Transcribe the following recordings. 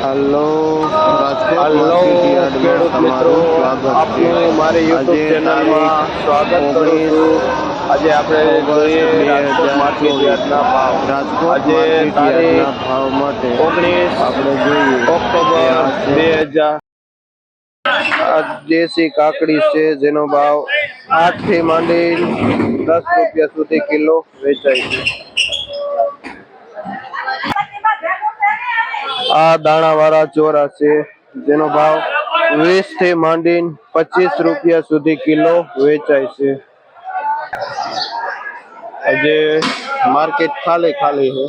Hello Rajkot ખેડૂત મિત્રો આપનું મારી યુટ્યુબ ચેનલમાં સ્વાગત કરું છું. આજે આપણે જોઈએ રાજકોટ ભાવ. રાજકોટ આજે તારીખ ભાવ માટે ઓગણીસ આપણે જોઈએ. ઓક્ટોબર બે હજાર. દેશી કાકડી છે જેનો ભાવ આઠથી માંડી દસ રૂપિયા સુધી કિલો વેચાય છે. આ દાણાવાળા ચોરા છે, જેનો ભાવ વીસથી માંડીને પચીસ રૂપિયા સુધી કિલો વેચાય છે. આજે માર્કેટ ખાલી ખાલી છે.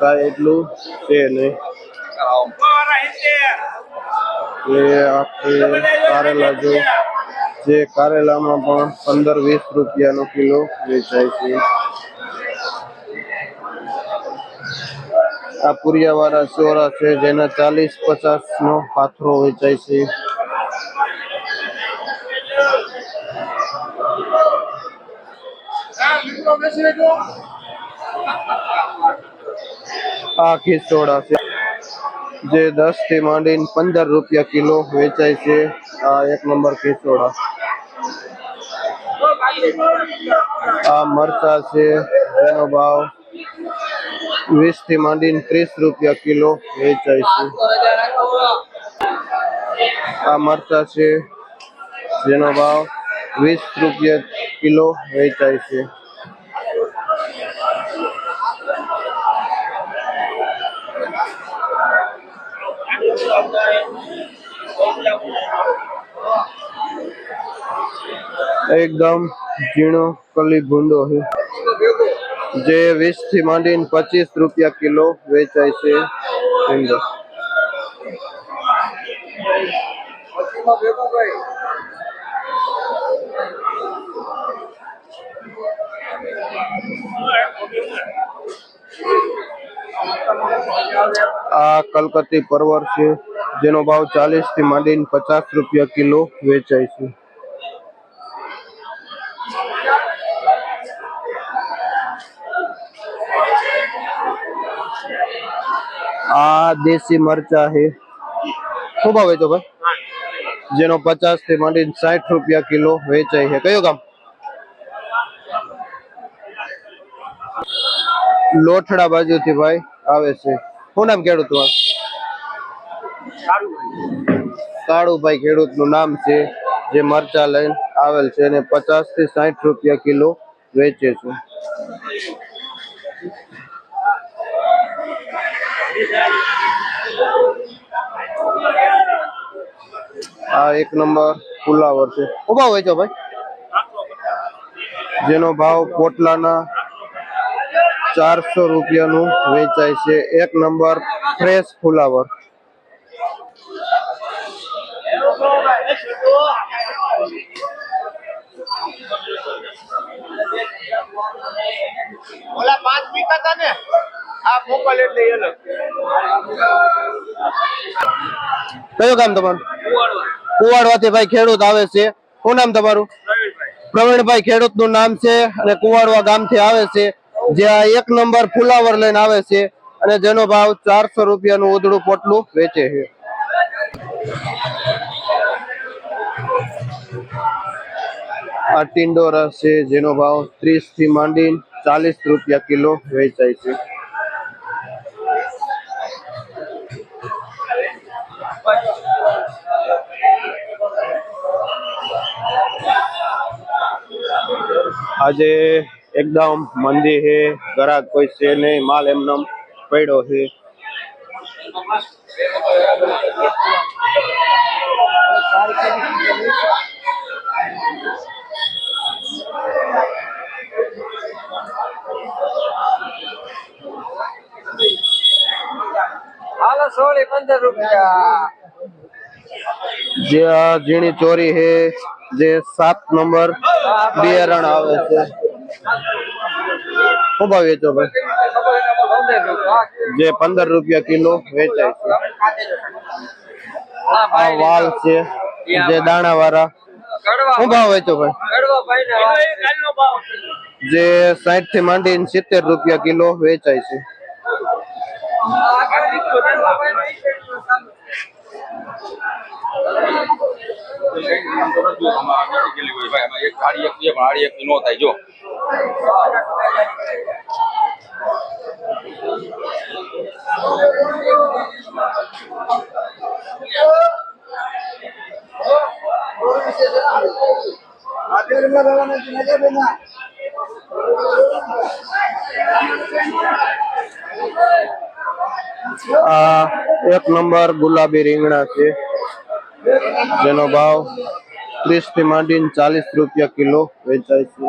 કાંઈ એટલું છે નહીં. એ આપણે કારેલા જો, જે કારેલામાં પણ પંદર વીસ રૂપિયાનો કિલો વેચાય છે. આ પુરિયાવાળા સોરા છે, જેના ચાલીસ પચાસ નો પાથરો વેચાય છે. આ ખીસોડા છે, જે દસથી માંડીને પંદર રૂપિયા કિલો વેચાય છે. આ એક નંબર ખીસોડા આ મરચા છે, એનો ભાવ વીસથી માંડીને ત્રીસ રૂપિયા કિલો વેચાય છે આ મરચા છે જેનો ભાવ વીસ રૂપિયા કિલો વેચાય છે એકદમ ઝીણો કલી ભૂંડો છે જે વીસથી માંડીને પચીસ રૂપિયા કિલો વેચાય છે આ કલકત્તી પરવર છે, જેનો ભાવ ચાલીસથી માંડીને પચાસ રૂપિયા કિલો વેચાય છે. આ દેશી મરચા છે શું ભાવ વેચો ભાઈ? જેનો પચાસથી માંડીને સાઠ રૂપિયા કિલો વેચાય છે. કયો ગામ? લોઠડા બાજુથી ભાઈ આવે છે. શું નામ ખેડૂત કાળુભાઈ ખેડૂતનું નામ છે, જે મરચા લઈને આવેલ છે અને પચાસથી સાઠ રૂપિયા કિલો વેચે છે. આ એક નંબર ફુલાવર છે. ઊભા વેચો ભાઈ. જેનો ભાવ પોટલાના ચારસો રૂપિયાનું વેચાય છે. એક નંબર ફ્રેશ ફુલાવર ઓલા પાંચ વીઘા હતા ને? કયું કામ તમારું? કુવાડવાથી ભાઈ ખેડૂત આવે છે. શું નામ તમારું? પ્રવીણભાઈ ખેડૂતનું નામ છે અને કુવાડવા ગામથી આવે છે. જે એક નંબર ફુલાવર લઈને આવે છે અને જેનો ભાવ ચારસો રૂપિયાનું ઉદડું પોટલું વેચે છે. આ ટિંડોરા છે જેનો ભાવ ત્રીસથી માંડી ચાલીસ રૂપિયા કિલો વેચાય છે. આજે એકદમ મંદી હે ઘરાક કોઈ છે નહીં માલ એમનો પડ્યો છે હાલો સોળી પંદર રૂપિયા. જે આ ઝીણી ચોરી છે જે સાત નંબર બિયારણ આવે છે. શું ભાવ વેચો ભાઈ? જે પંદર રૂપિયા કિલો વેચાય છે. આ વાલ છે, જે દાણા વાળા શું ભાવ વેચો ભાઈ? જે સાઠથી માંડીને સિત્તેર રૂપિયા કિલો વેચાય છે. એક ગાડી એક બે પણ આડી એક નો થાય જો આ એક નંબર ગુલાબી રીંગણા છે જેનો ભાવ ત્રીસથી માંડીને ચાલીસ રૂપિયા કિલો વેચાય છે.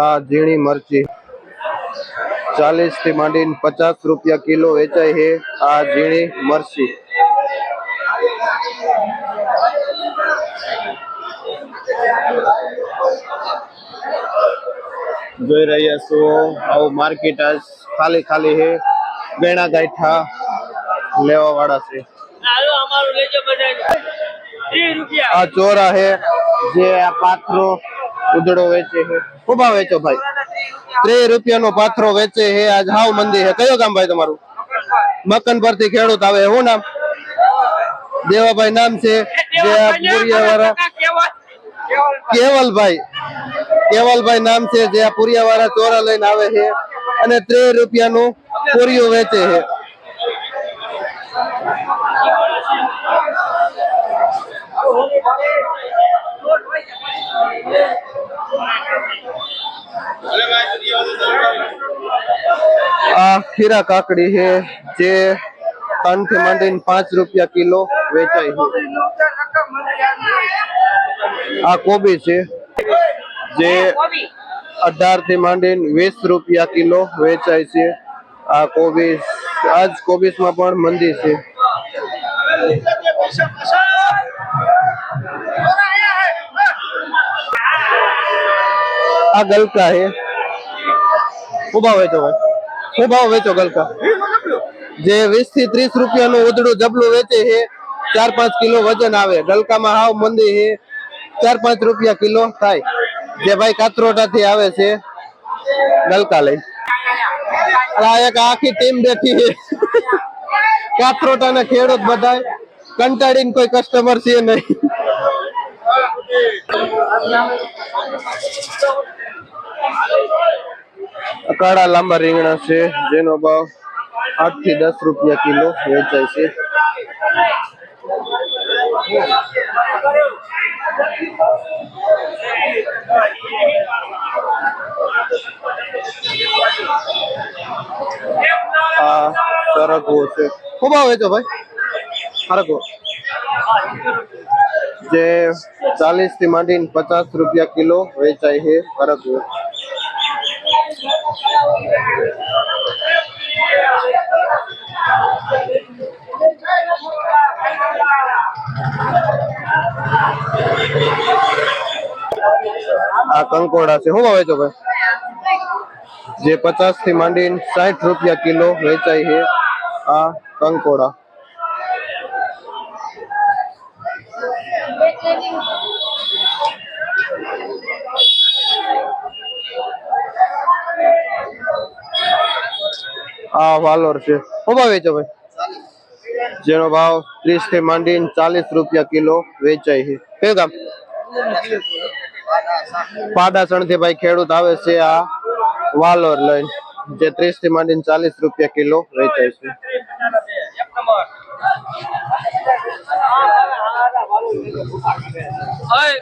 આ ઝીણી મરચી ચાલીસથી માંડીને પચાસ રૂપિયા કિલો વેચાય છે. આ ઝીણી મરચી જોઈ રહ્યા છો. આવું માર્કેટ આજ ખાલી ખાલી છે. ગણા ગાંઠા લેવા વાળા છે આ ચોરા છે જે આ પાથરો ઉધડો વેચે છે. શું વેચો ભાઈ. ત્રીસ રૂપિયાનો પાથરો વેચે હે આજ હાવ મંદી છે. કયો ગામ ભાઈ તમારું? મકન પરથી ખેડૂત આવે. શું નામ? દેવાભાઈ નામ છે. જે કેવલભાઈ. કેવલભાઈ નામ છે, જે આ પુરિયા વાળા ચોરા લઈને આવે છે અને ત્રીસ રૂપિયાનું પુરિયું વેચે છે. આ ખીરા કાકડી છે, જે ત્રણથી માંડીને પાંચ રૂપિયા કિલો વેચાય છે. આ કોબી છે. જે અઢારથી માંડીને વીસ રૂપિયા કિલો વેચાય છે. આ કોબીસ આજ કોબીસમાં પણ મંદી છે. આ ગલકા હે. શું ભાવ વેચો ભાઈ? શું ભાવ વેચો ગલકા? જે વીસથી ત્રીસ રૂપિયાનું ઉધડું જબલું વેચે છે ચાર પાંચ કિલો વજન આવે. ગલકામાં હાવ મંદી છે. ચાર પાંચ રૂપિયા કિલો થાય. જે ભાઈ કાતરોટા થી આવે છે ગલકા લઈ આ એક આખી ટીમ બેઠી કાતરોટા ના ખેડૂત બધા કંટાળીને કોઈ કસ્ટમર છે નહીં. કાળા લાંબા રીંગણા છે, જેનો ભાવ આઠથી દસ રૂપિયા કિલો વેચાય છે. આ સરગવો છે. ખૂબ ભાવ વેચો ભાઈ. સરગવો જે ચાલીસથી માંડીને પચાસ રૂપિયા કિલો વેચાય છે સરગવો આ કંકોડા છે. શું ભાવ વેચો ભાઈ? જે પચાસથી માંડીને સાઠ રૂપિયા કિલો વેચાય છે આ કંકોડા. આ વાલોર છે. શું ભાવ વેચો ભાઈ? જેનો ભાવ ત્રીસથી માંડીને ચાલીસ રૂપિયા કિલો વેચાય છે. કયું ગામ? પાડાસણથી ભાઈ ખેડૂત આવે છે આ વાલોર લઈને જે ત્રીસથી માંડીને ચાલીસ રૂપિયા કિલો વેચાય છે. Hey,